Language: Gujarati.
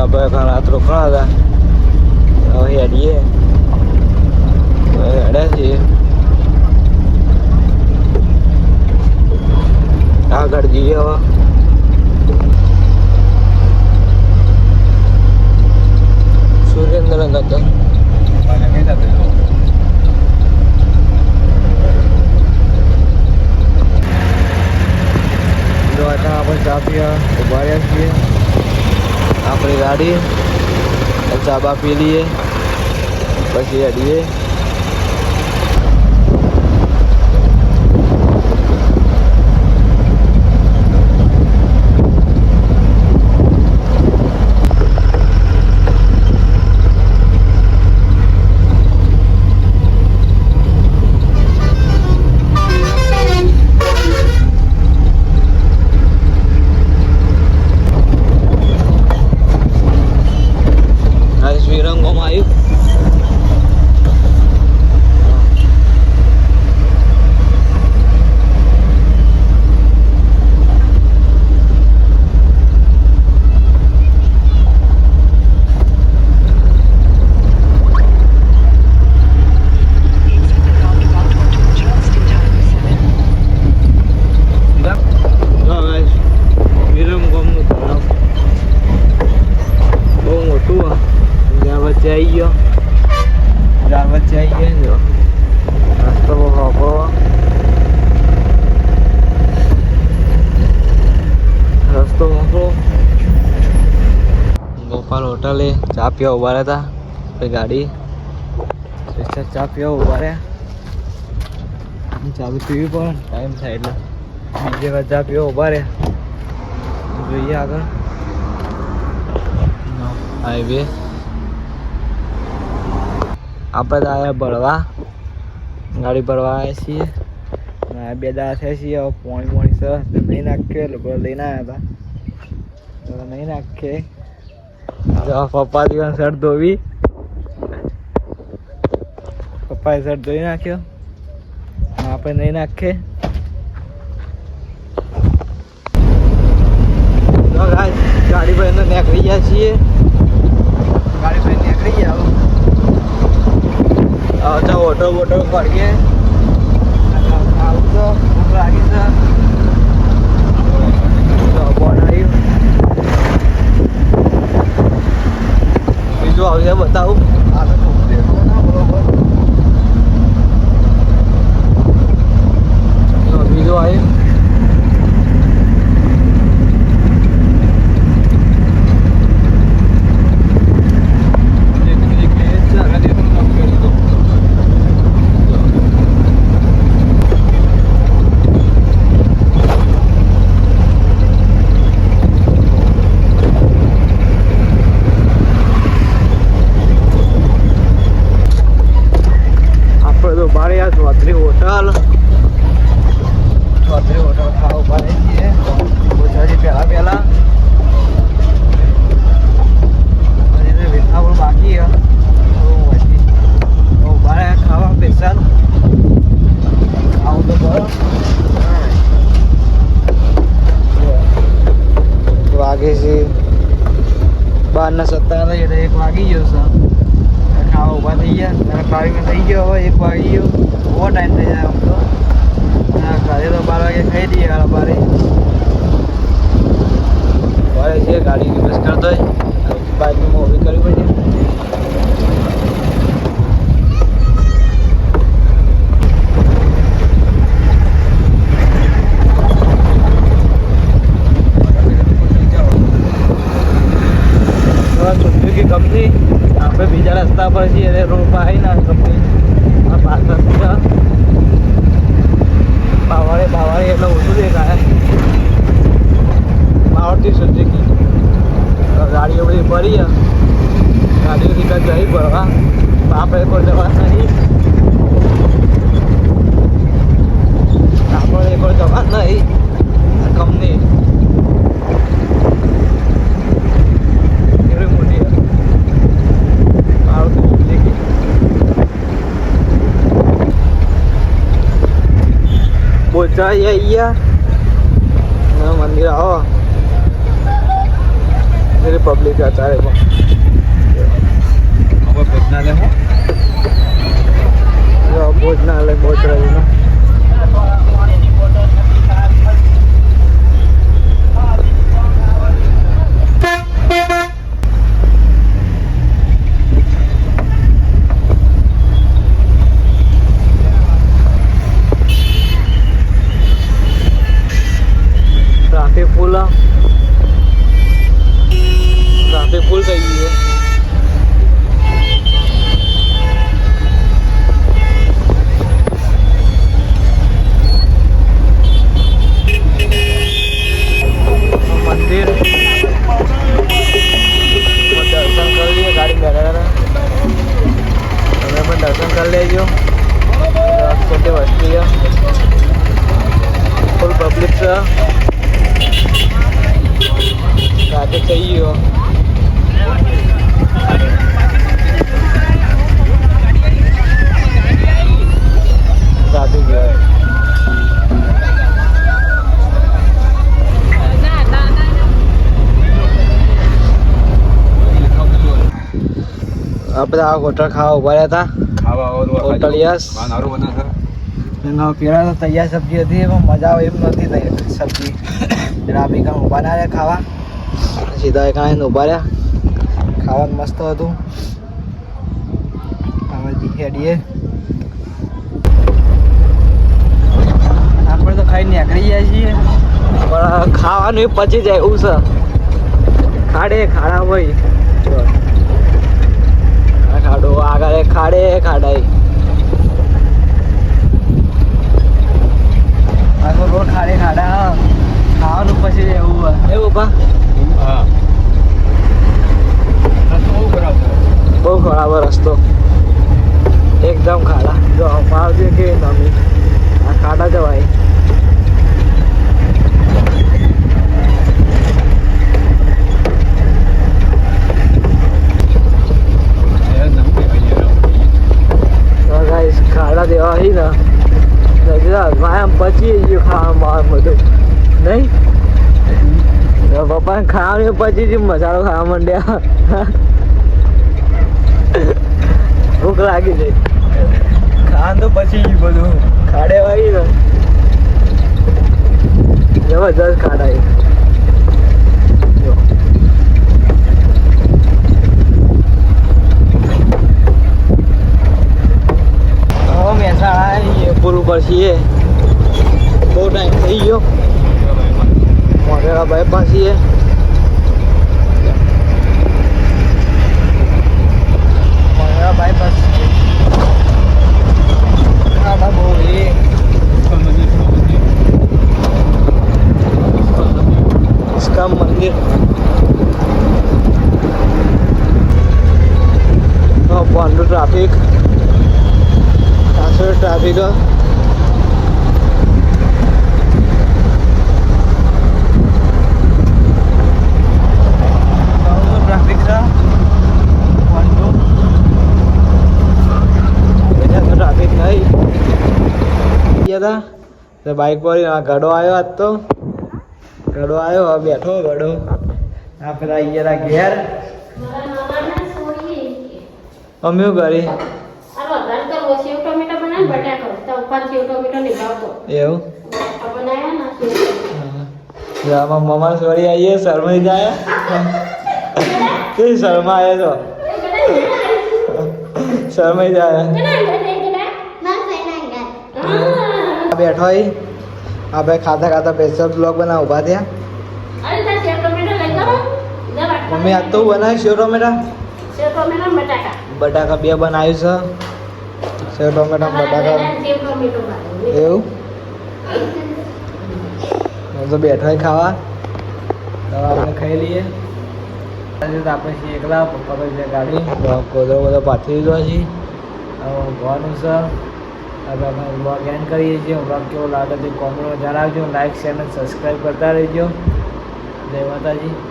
આપણે કાલ રાત્રો રોકણા હતા. હવે હેડીએ. હેડ્યા છીએ આગળ જઈએ હવે. ચા બા પી લઈએ પછી હેડીએ આજે શ્રીરંગોમાં આવ્યું વિરમગામનું તળાવ બહુ મોટું આ જ્યાં વચ્ચે આવી ગયો જ્યાં વચ્ચે આવી ગયા જો રસ્તો બહુ હોપો રસ્તો મોટો ગોપાલ હોટલે ચા પીવા ઊભા રહ્યા હતા ગાડી? ચા પીવા ઊભા રહ્યા. ચાલુ પીવી પણ ટાઈમ થાય એટલે. બીજે વાર ચા પીવા ઊભા રહ્યા. જોઈએ આગળ. હાઈવે. આપણે આવ્યા ભરવા ગાડી ભરવા આવ્યા છીએ. બે દાડા થયા છીએ. પોણી પોણી સર નહીં નાખ્યો લોકો લઈને આવ્યા હતા. નહીં નાખીએ જો પપ્પા દિવસ શર્ટ ધોવી. પપ્પાએ શર્ટ ધોઈ નાખ્યો. આપણે નહીં guys, ગાડી પર એનો નીકળી ગયા છીએ. ગાડી પર નીકળી ગયા ઓટો બોટો કરીએ આવું તો લાગી છે તો બોર્ડ આવ્યું બીજું આવશે બતાવું આગળ થોડું દેખો ના બરોબર તો બીજું આવ્યું આપણે તો બારે આ ચોત્રી હોટલ ખાવા ઊભા રહી છીએ ગુજરાતી પહેલા પહેલા પણ બાકી ઊભા રહ્યા ખાવા સ્પેશિયલ ખાવું તો વાગે છે. બારના સત્તા એક વાગી ગયો છે. ખાવા ઊભા થઈ ગયા. અને ખાવીને થઈ ગયો હવે, એક વાગી ગયો બહુ ટાઈમ થઈ જાય આમ તો. તો બાર વાગે ખાઈ દઈએ હાલ બારે ઘરે છે ગાડી રિવર્સ કરતો હોય બાઇકની મૂવી કરવી પડે સુઝુકી કંપની આપણે બીજા રસ્તા પર છીએ એટલે રોડ પર આવી ના કંપની આ પાછળ બાવાળે બાવાળે એટલે ઓછું દેખાય. મારુતિ સુઝુકી ગાડીઓ બધી ભરી. ગાડીઓ નીકળ જઈ ભરવા આપણે કોઈ જવા નહીં. આપણે કોઈ જવા નહીં. કંપની એવડી મોટી છે. મારુતિ સુઝુકી બોચાઈ અહીંયા મંદિર આવો પબ્લિક અત્યારે પણ ભોજનાલય ભોજનાલય બોચરાજીનું દર્શન કરી લેજો. રાજકોટની વસ્તી ફૂલ પબ્લિક છે. રાતે થઈ ગયો. આપણે હોટલ ખાવા ઊભા રહ્યા હતા. Hotel yes. એના પેલા તો તૈયાર સબ્જી હતી એમાં મજા આવે એમ નથી તૈયાર સબ્જી. રાબી કાંઈ ઊભા ના રહ્યા ખાવા. સીધા એક કાંઈ ઊભા રહ્યા. ખાવાનું મસ્ત હતું. હવે હેડીએ આપણે તો ખાઈ નીકળી જાય છીએ. પણ ખાવાનું પચી જાય એવું છે. ખાડે ખાડા હોય. ખાડો આગળ એક ખાડે ખાડાય આખો રોડ ખાડે ખાડા ખાવાનું પછી એવું એવું પા હા રસ્તો બહુ ખરાબ છે બહુ ખરાબ રસ્તો એકદમ ખાડા જો માવજે કે નમી આ ખાડા જવાય એ નવું કહેવાય યાર. તો ગાઈસ ખાડા દેવા હી ને ગુજરાત આમ પછી ગયું ખાવામાં બધું. નહીં? પપ્પાને ખાવાનું પછી જ મસાલો ખાવા માંડ્યા. ભૂખ લાગી ગઈ. ખાવાનું તો પછી ગયું બધું. ખાડે વાગી ને જબરદસ્ત ખાડાય જો હવે મહેસાણા પુલ ઉપર છીએ બહુ ટાઈમ થઈ ગયો. મોઢેરા બાયપાસ છીએ. મોઢેરા બાયપાસ બહુ એ. ઇસ્કામ મંદિર. પાંડુ ટ્રાફિક ટ્રાફિક છે પાંડુ ટ્રાફિક નહીં ગયા હતા. તો બાઇક પર ઘડો આવ્યો આજ તો. ઘડો આવ્યો, હવે બેઠો ઘડો આ પેલા અહીંયા ઘેર. અમે શું કરી? એવું. આમાં મમ્મા સોરી આવીએ શરમાઈ જાય કે શર્મા આવ્યો તો? શરમાઈ જાય બેઠો હોય આપણે ખાતા ખાતા પેસર બ્લોગ બનાવ ઊભા થયા. મમ્મી આજ તો બનાવ્યું સેવ ટોમેટા બટાકા. બે બનાવ્યું છે. સેવ ટોમેટા બટાકા. એવું? તો બેઠો હોય ખાવા. તો આપણે ખાઈ લઈએ. આપણે છીએ એકલા પપ્પા છે ગાડી. કોદરો બધો પાથરી દીધો છે. ભવાનું છે. હવે અમે વ્લોગ એન્ડ કરીએ છીએ. વ્લોગ કેવો લાગે તે કોમેન્ટમાં જણાવજો. લાઇક શેર અને સબસ્ક્રાઈબ કરતા રહેજો. જય માતાજી.